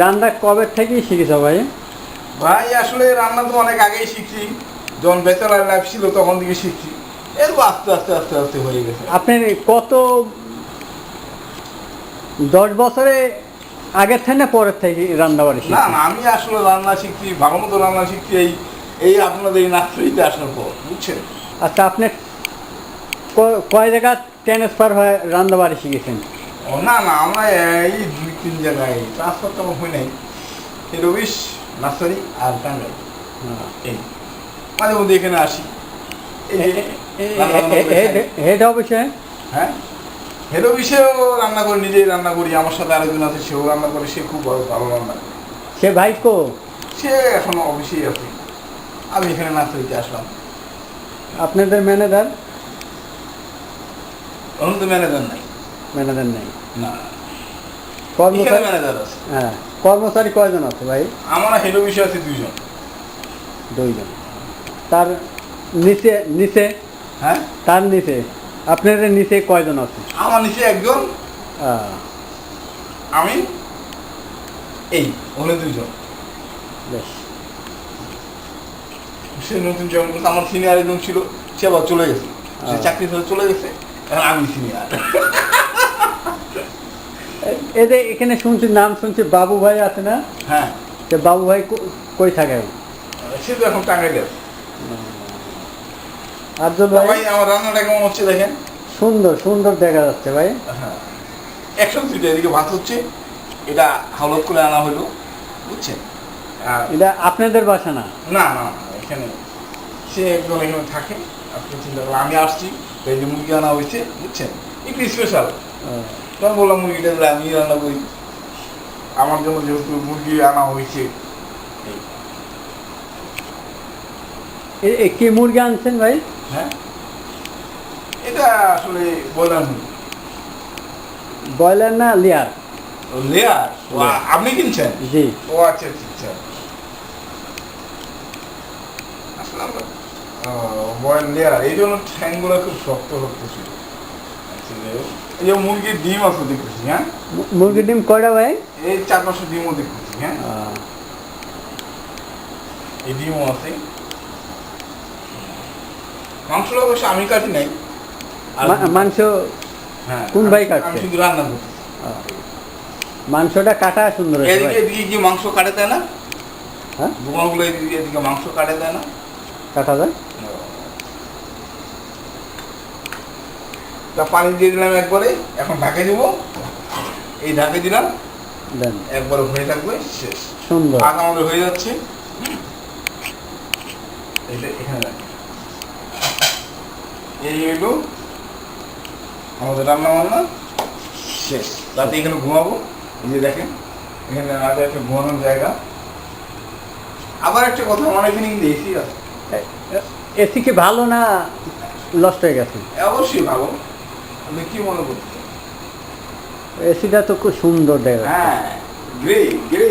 রান্না কবে থেকেই শিখেছ ভাই? ভাই আসলে রান্না তো অনেক আগেই শিখছি। যখন ব্যাচেলার লাইফ ছিল তখন থেকে শিখছি। এরপর আস্তে আস্তে আস্তে আস্তে হয়ে গেছে। আপনার কত দশ বছরে আগের থেকে না পরের থেকে রান্না বাড়ি না না আমি আসলে রান্না শিখছি ভালো মতো রান্না শিখছি এই এই আপনাদের এই নার্সারিতে আসার পর বুঝছেন? আচ্ছা আপনি কয় জায়গা ট্রান্সফার হয়ে রান্না বাড়ি শিখেছেন? না না আমরা এই দুই তিন জায়গায় ট্রান্সফার তো হয় নাই। রবিশ নার্সারি আর টাঙ্গাই এই মাঝে মধ্যে এখানে আসি। হেড অফিসে? হ্যাঁ? হেড অফিসেও রান্না করি নিজেই রান্না করি। আমার সাথে আরেকজন আছে সেও রান্না করে সে খুব ভালো ভালো রান্না সে ভাই কো? সে এখন অফিসেই আছে। আমি এখানে নার্সারিতে আসলাম। আপনাদের ম্যানেজার এখন তো ম্যানেজার নাই। ম্যানেজার নেই। না। কর্মচারী ম্যানেজার আছে। হ্যাঁ কর্মচারী কয়জন আছে ভাই? আমার হেড অফিসে আছে দুইজন। দুইজন। তার নিচে নিচে? হ্যাঁ? তার নিচে। আপনাদের নিচে কয়জন আছে? আমার নিচে একজন। আমি? এই ওখানে দুইজন। বেশ। সে নতুন জয়েন করছে। আমার সিনিয়র একজন ছিল সে আবার চলে গেছে। সে চাকরি থেকে চলে গেছে। এখন আমি সিনিয়র এ- এই যে এখানে শুনছি নাম শুনছি বাবু ভাই আছে না? হ্যাঁ। বাবু ভাই কই থাকে? সে তো এখন টাঙ্গাইলে। আছে আব্দুল ভাই? আমার রান্নাটা কেমন হচ্ছে দেখেন? সুন্দর সুন্দর দেখা যাচ্ছে ভাই। হ্যাঁ। একশো এদিকে ভাত হচ্ছে এটা হাওলত করে আনা হলো বুঝছেন? এটা আপনাদের বাসা না না এখানে সে একজন এখানে থাকে আপনি চিন্তা করেন আমি আসছি। এই যে মুরগি আনা হয়েছে বুঝছেন একটু স্পেশাল তখন বললাম মুরগিটা দিলে আমি রান্না করি আমার জন্য যেহেতু মুরগি আনা হয়েছে কি মুরগি আনছেন ভাই? হ্যাঁ? এটা আসলে বললাম ব্রয়লার না লিয়ার? লেয়ার। আপনি কিনছেন? জি। ও আচ্ছা আচ্ছা আচ্ছা। আসলে আমরা বয়েল এই জন্য ঠ্যাংগুলো খুব শক্ত শক্ত ছিল। এই যে মুরগির ডিম আছে দেখতেছি হ্যাঁ? মুরগির ডিম কয়টা ভাই? এই চার পাঁচশো ডিমও দেখতেছি হ্যাঁ? এই ডিমও আছে। মাংসটা অবশ্য আমি কাটি নাই। আর মাংস হ্যাঁ কোন ভাই কাটছে? আমি শুধু রান্না করছি মাংসটা কাটা সুন্দর এদিকে এদিকে কি মাংস কাটে দেয় না? হ্যাঁ? দোকানগুলো এদিকে এদিকে মাংস কাটে দেয় না? কাটা যায়? তা পানি দিয়ে দিলাম একবারে এখন ঢাকে দিব। এই ঢাকে দিলাম দেন। একবারে হয়ে থাকবে শেষ। সুন্দর। ভাত আমাদের হয়ে যাচ্ছে। এইটা এখানে রাখি। এই আমাদের রান্না বান্না শেষ। রাতে এখানে ঘুমাবো এই যে দেখেন এখানে রাতে একটা ঘুমানোর জায়গা। আবার একটা কথা আমার এখানে কিন্তু এসি আছে। এসি কি ভালো না লস্ট হয়ে গেছে? অবশ্যই ভালো। আমি কি মনে করছি এসিটা তো খুব সুন্দর দেখা হ্যাঁ গ্রে গ্রে